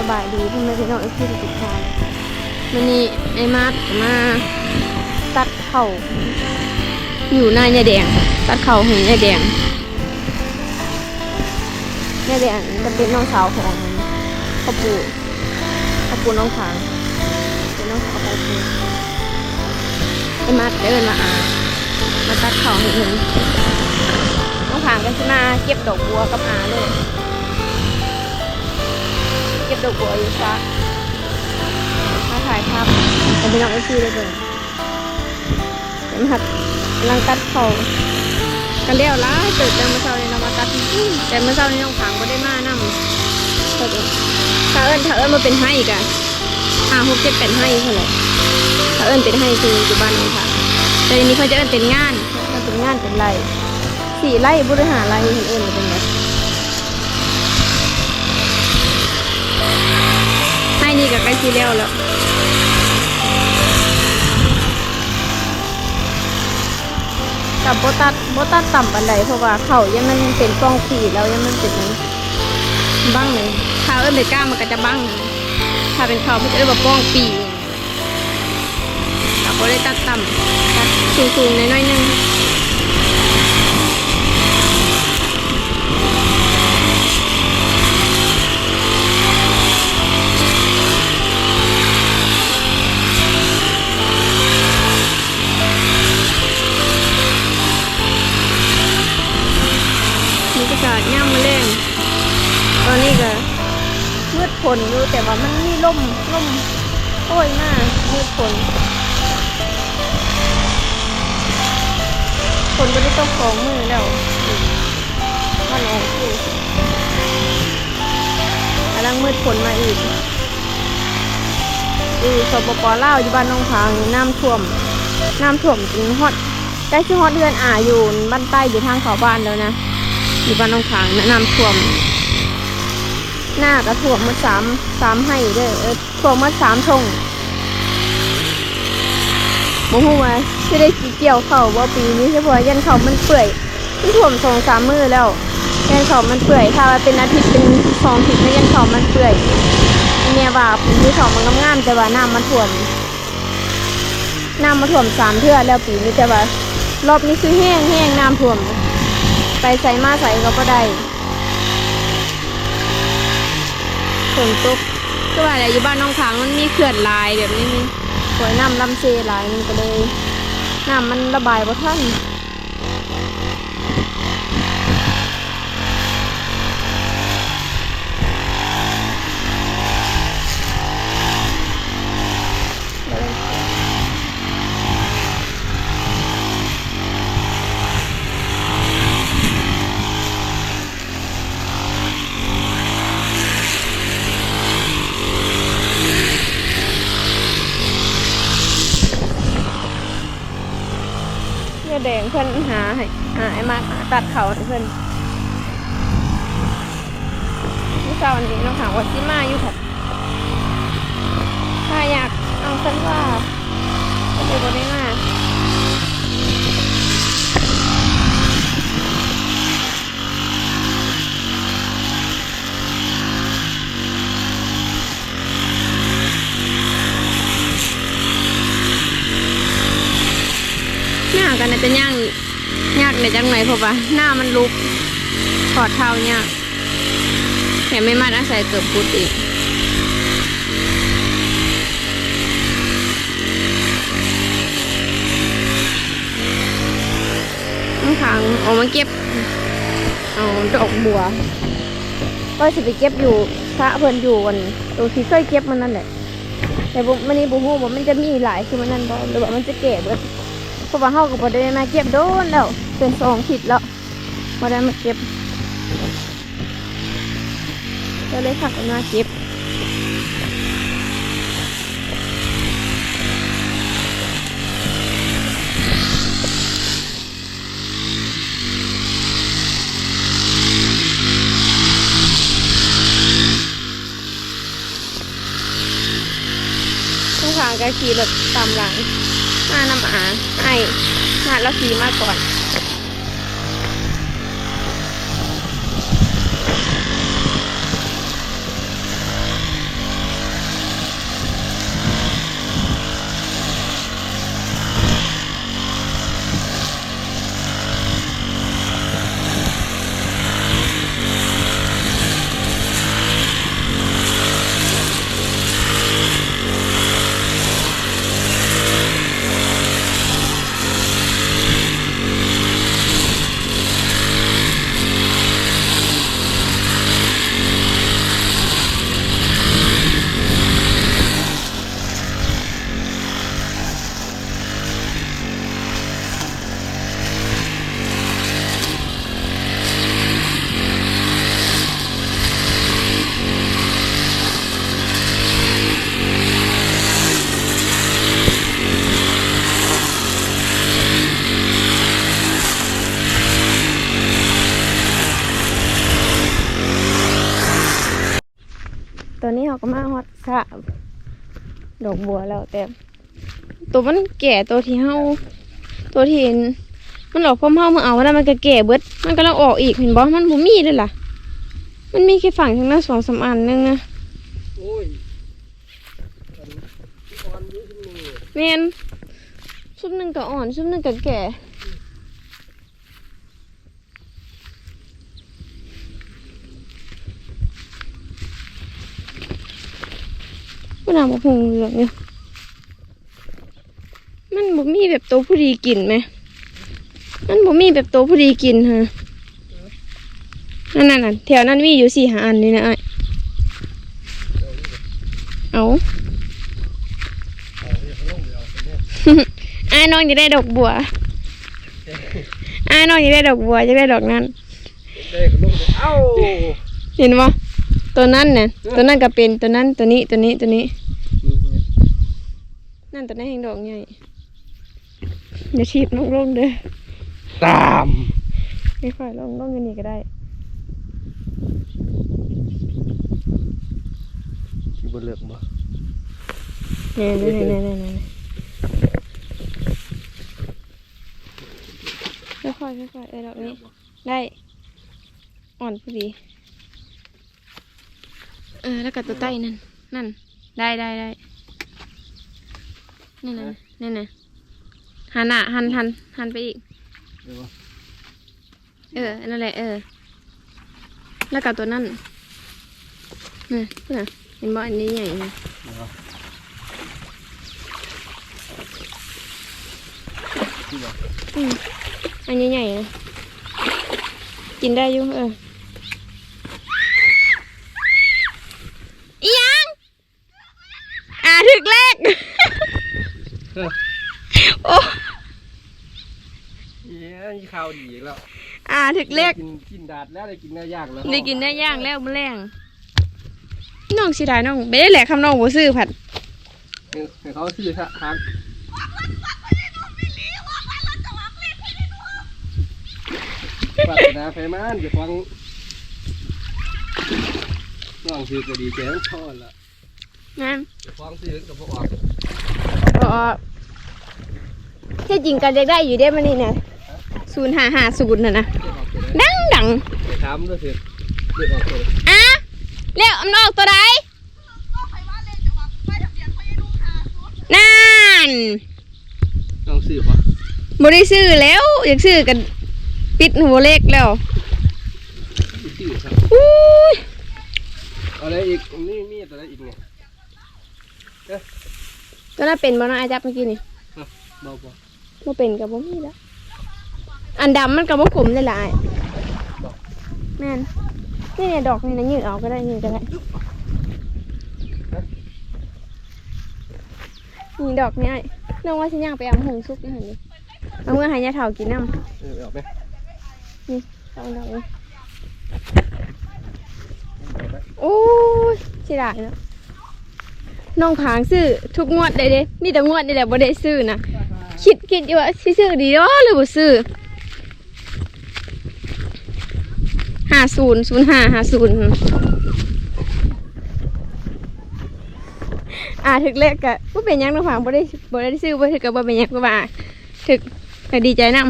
สบายดีพ่อแม่พี่น้องที่ติดตามวันนี้ไอ้มาร์ทมาตัดเข่าอยู่หน้ายายแดง ตัดเข่าเห็นยายแดงยายแดงจะเป็นน้องสาวของพ่อปู่พ่อปู่น้องขางเป็นน้องสาวของปู่ไอ้มาร์ทเดินมาอามาตัดเข่าให้เห็นน้องขางกันสิมาเก็บดอกบัวกับอาเลย ก็บดอกบัวอยู่ซะมาถ่ายภาพแต่เป็นน้องเอซีเลยเบิ่งเดี๋ยวมาหัดกำลังตัดเขากันเลี้ยวล้าเกิดแต่เมื่อเช้านี้เรามาตัดแต่เมื่อเช้านี้น้องผางก็ได้มานั่งถ้าเอิญถ้าเอิญมาเป็นให้อีกอะห้าหกเจ็ดแปดให้เท่าไหร่ถ้าเอิญเป็นให้คืออยู่บ้านน้องผางแต่ทีนี้เขาจะเอิญเป็นงานเป็นงานเป็นไรสี่ไร่บริหารไรเห็นเอิญเป็นไงให้ นี่กับใกล้ซีเรียลแล้วกับโบตัดโบตัดต่ำปันไดเพราะว่าเขายังมันเป็นกล้องผีแล้วยังมันเป็นบ้างเลยถ้าเอิ้นไปกล้ามันก็จะบ้างถ้าเป็นเขามันจะเอิ้นว่าป้องปีกับโบได้ตัดต่ำตัดสูงๆน้อยๆนึง กำลังมืดฝนมาอีกอยู่สปปลาอยู่บ้านน้องพางน้ำท่วม น้ำท่วมจนฮอดได้ชื่อฮอดเดือนอ่าอยู่บ้านใต้อยู่ทางเขาบ้านแล้วนะอยู่บ้านน้องขางน้ำท่วม หน้าก็ท่วมมาสามสามให้เด้อเออท่วมมาสามทงโมโหว่าจะได้สิเกี่ยวเข่าว่าปีนี้เฉพาะยันเขามันเปื่อยมันท่วมสองสามมือแล้ว ยันเขามันเปื่อย ถ้าว่าเป็นอาทิตย์เป็นสองอาทิตย์แล้วยันเขามันเปื่อยเนี่ยว่าปีที่สองมันงามๆแต่ว่าน้ำมันท่วมน้ำมาท่วมสามเทื่อแล้วปีนี้แต่ว่ารอบนี้คือแห้งแห้งน้ำท่วม ไปใส่มาใส่ก็บ่ได้ฝนตกก็ว่าอะไรอยู่บ้านน้องขางมันมีเขื่อนลายแบบนี้นี่สวยน้ำลำเซลายมันก็เลยน้ำมันระบายบ่ทัน เพื่อนหาให้หาไอ้มากตัดเขาเพื่อนเมื่อเช้านี้น้องหาวัดที่มาอยู่ค่ะถ้าอยากเอาเพิ่นว่าก็เลยบ่ได้มา ย่างกันนะจะย่างยากใน จังไหนเพราะว่าหน้ามันลุกถอดเท้ายากแถมไม่มัดอาศัยเกือบพุดอีกต้องขังออกมาเก็บเอาดอกบัว ก็จะไปเก็บอยู่พระเพิ่นอยู่วันตรงที่เคยเก็บมันนั่นแหละแต่บุมันนี่บุหูว่ามันจะมีหลายคือมันนั่นบ่หรือว่ามันจะแก่เบิดเพราะว่าเฮาก็บ่ได้มาเก็บโดนแล้ว เป็นสองทิศแล้วบ่ได้มาเก็บก็เลยขับกันมาเก็บทุกทางก็ขี่รถตามหลัง มานำอาไอ้มาแล้วขี่มาก่อน เขาก็มาฮอดสระดอกบัวแล้วแต่ ตัวมันแก่ตัวที่เฮาตัวที่เห็นมันออกพร้อมเฮาเมื่อเอาแล้วมันก็แก่เบิด มันก็ลังออกอีกเห็นบ่มันบ่มีเลยล่ะ มันมีแค่ฝั่งทางหน้าสองสามอันนึงนะโอ้ยอันอ่อนอยู่ที่นี่แม่นซุปหนึงก็อ่อนซุปหนึงก็แก่ มันเอามาพุงเหลืองอยู่มันบ่มีแบบโตวผู้ดีกินไหม มันบ่มีแบบโตวผู้ดีกินฮะนั่นน่ะน่ะแถวนั้นมีอยู่สี่ห้าอันนี่นะไอ้ายเอาเอาเดี๋ยวเขาลงเดี๋ยวเอาไปเนี่ยอ้ายน้องจะได้ดอกบัวอ้ายน้องจะได้ดอกบัวจะได้ดอกนั้นได้ก็ลงเดี๋ยวเอ้าเห็นบ่ตัวนั้นน่ะตัวนั้นก็เป็นตัวนั้นตัวนี้ตัวนี้ตัวนี้ นั่นตัวนั้นเองดอกใหญ่อย่าถีบลงลงเด้อตามไม่ค่อยลงลงกันนี่ก็ได้ที่บนเลือกบ่เนี่ยเนี่ยเนี่ยเนี่ยเนี่ยค่อยๆค่อยๆเออดอกนี้ได้ อ่อนพอดี เออแล้วก็ตัวใต้นั่น นั่น ได้ได้ได้ นี่นะนี่นะหันอะหันหันหันไปอีกเดี๋ยวบ่เออนั่นแหละเออ แล้วก็ตัวนั่นนี่เพื่อนเห็นบ่อันนี้ใหญ่นะเดี๋ยวบ่ที่บ่อืมอันนี้ใหญ่นะกินได้อยู่เอออีหยัง อ่าถึกเลข โอ้ เย้ยข้าว ดีอีกแล้วอ่าถึกเลขกินกินดาดแล้วได้กินเนื้อย่างแล้วได้กินได้ย่างแล้วมื้อแรงน้องสิได้น้องไม่ได้แหละคำน้องบ่ซื้อผัดให้ให้เขาซื้อซะทางปรารถนาไฟมันจะฟังน้องซื้อก็ดีใจทั้งทอดละนั่นฟังซื้อกับพวกออกอ๋อที่จริงก็จะได้อยู่ได้มันนี่นะ ศูนย์ห้าห้าศูนย์น่ะนะเก็บออกไปเลยดังดังไปถามด้วยสิเก็บออกไปเลยอะเรียกอำนอกตัวใดนั่นน้องซื้อปะบริซื้อแล้ว อยากซื้อกันปิดหัวเลขแล้วซื้อครับอุ้ยเอาอะไรอีกนี่มีอะไรอีกเนี่ยตัวนั้นเป็นบ่เนาะอาจับเมื่อกี้นี่เบาปะบ่เป็นกับบ่มีแล้ว อันดำมันกับบ่ขมเลยล่ะอ้ายแม่นนี่เนี่ยดอกนี่นะยืดเอาก็ได้ยืดก็ได้นี่ดอกนี่ไอ้น้องว่าสิย่างไปเอาหงซุกนี่หั่นดิเอาเมื่อหายาเฒ่ากินน้ำเออเอาไปเอาดอกนี้โอ้ยเสียดายเนาะน้องผางซื้อทุกงวดเลยเด้นี่แต่งวดนี่แหละบ่ได้ซื้อนะคิดคิดอยู่ว่าสิซื้อดีวะหรือบ่ซื้อห้า ศูนย์ศูนย์ห้าห้าศูนย์อ่าถึกเลขกะบ่เป็นยังน้องผางบ่ได้บ่ได้ซื้อบ่ถึกกะบ่เป็นยังก็ว่าถึกก็ดีใจนำ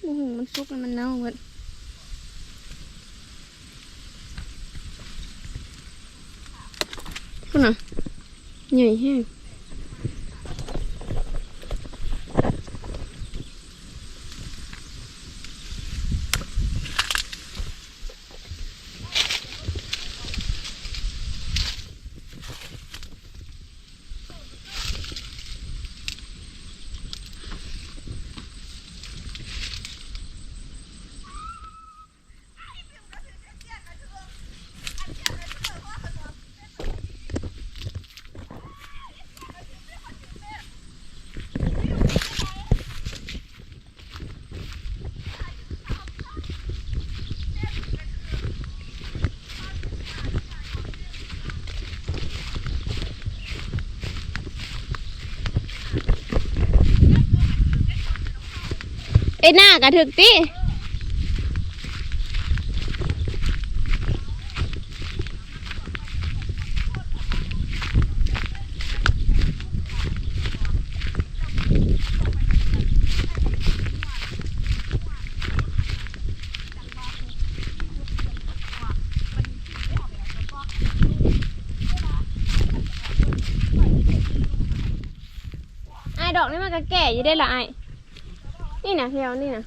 โอ้โหมันซุกมันเน่าหมดคุณน่ะ ให ไอ้หน้ากระถึกติไอ้ดอกนี่มันก็แก่อยู่ได้ละไอ้ นี่นะเทียวนี่นะ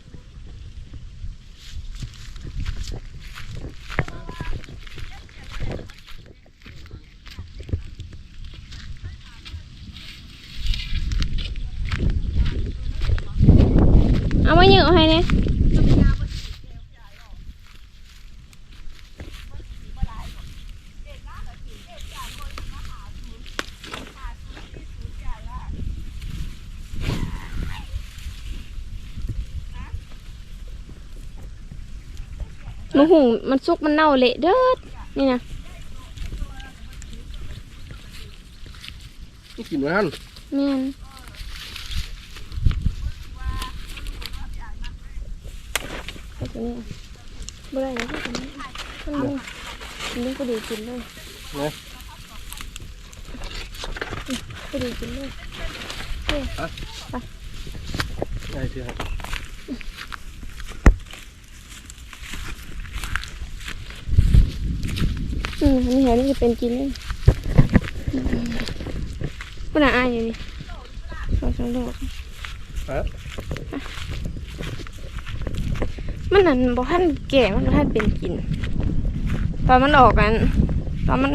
เอามาเยอะให้เนี่ย มันหุงมันสุกมันเน่าเละเด้อนี่นะนี่กินไว้หั่นแม่นเอาตัวนี้บ่ได้นะพี่ตัวนี้มันนี่มันนี่ก็ดีกินเลยเนี่ยก็ดีกินเลยไงเชียว อืมอันนี้เห็นจะเป็นกินเลยปน่าอายอยู่นี่สองสองดอกฮะมันนั่นบอกท่านแก่มันก็ท่านเป็นกิน ตอนมันออกกัน ตอนมัน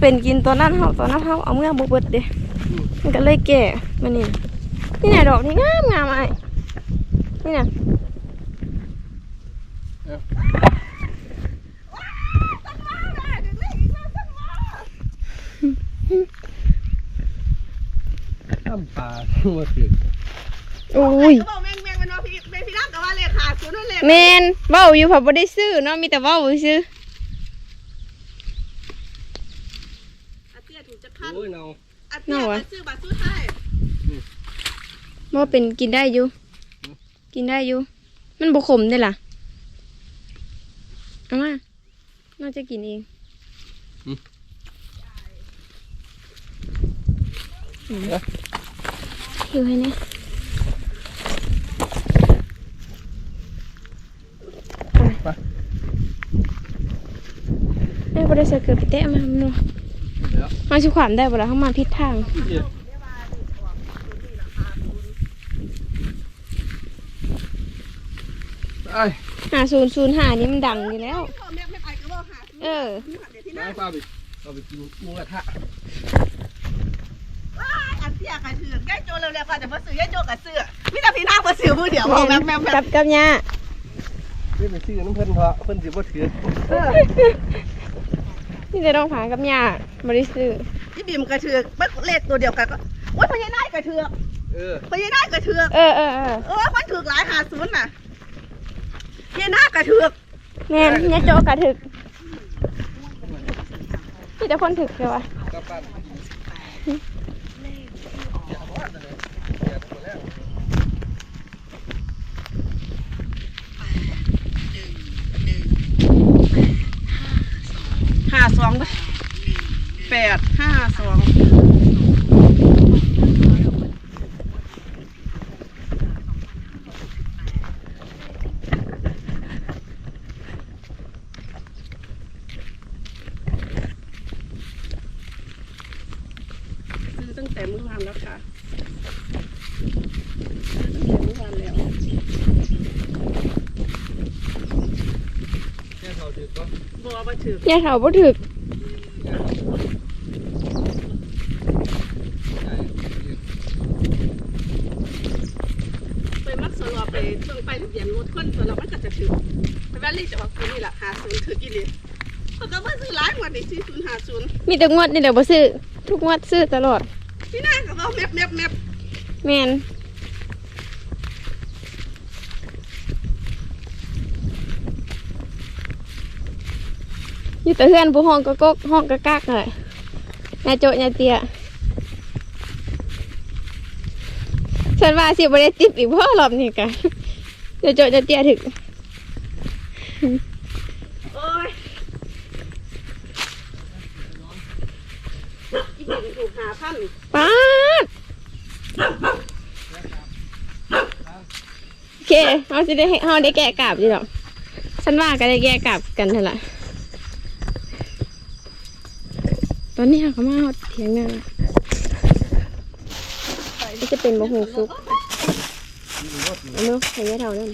เป็นกินตอนนั้นเฮาตอนนั้นเฮาเอาเมื่อบุเบิดเด้มันก็เลยแก่มันนี่นี่น่ะดอกนี่งามงามไอ้ายนี่น่ะ ข้ามปลามาถึงโอ้ยเขาบอกแมงแมงมันว่าพี่แมงพี่นักกับว่าเลขาศูนย์นั่นเลยแมนเว้าอยู่ผับบ่ได้ซื้อเนาะมีแต่เว้าซื้ออาเตี้ยถูกจะขั้นโอ้ยเนาอาเตี้ยมาซื้อบัตรสู้ไทยว่าเป็นกินได้อยู่ กินได้อยู่ มันบ่ขมได้ล่ะเอามาน่าจะกินเอง หิวให้เนี่ยได้บ่ได้ใส่เกลือไปแตะมาเนาะเดี๋ยวมาสิขวามได้บ่ล่ะเฮามาผิดทางเดี๋ยวไอ้หาศูนย์ศูนย์หานี่มันดังอยู่แล้วพ่อแม่ไม่ไปก็บอกหาเออเดี๋ยวที่ไอ้นั่นป้าไปเอาไปกินหมูกระทะ อาเตี้ยกันเถื่อนแก้โจเร็วๆก่อนจะมาซื้อแก้โจกับเสื้อมิตรพี่นักมาซื้อมือเดียวบอกแมมแมมแมกัมบกับยานี่ไปซื้อน้ำเพิ่นเถอะเพิ่นสิบ่ถือนี่จะต้องผากับยาบริสุทธิ์พี่บีมกระเถือกเลขตัวเดียวกันก็โอ๊ยพญานาคกระเถือกเออพญานาคกระเถือกเออเออเออเออมันถือกหลายหาศูนย์น่ะพญานาคกระเถือกแม่นยาโจกระถึกพี่แต่คนถึกเลยวะกลับบ้านอย่าว่าเลยอย่าตัวแล้ว ห้าส องแปดห้าสองซื้อตั้งแต่เมื่อวานแล้วค่ะซื้อตั้งแต่เมื่อวานแล้วแค่เขาถือก็บัวมาถือยาเถาบ่ถึก ไปมักสลอ ไปเบิ่งไปทะเบียนรถคนตัวเรามันก็จะถือไปบ้าเลขจะออกตัวนี่แหละหาศูนย์ถือกี่เลยเขาก็มาซื้อหลายงวดนี่สี่ศูนย์หาศูนย์มีแต่งวดนี่เดี๋ยวบ่ซื้อทุกงวดซื้อตลอดพี่นางก็บอกแมบแมบแมบแม่นอยู่แต่เพื่อนผู้ห้องก็กกห้องก็กักเลยนายโจนายเตี้ย ฉันว่าสิบ่ได้ติดอีกเพราะรอบนี้กันเดี๋ยวโจจะเตี้ยถึงโอ้ยอีบินถูกหาพันป๊าดโอเคเขาจะได้เขาได้แกะกลับดีหรอกฉันว่าก็ได้แกะกลับกันเถอะละตอนนี้เขามาเถียงหน้าก็จะ เป็นบะหูซุกเอาลูกใส่ยาเท่านั้น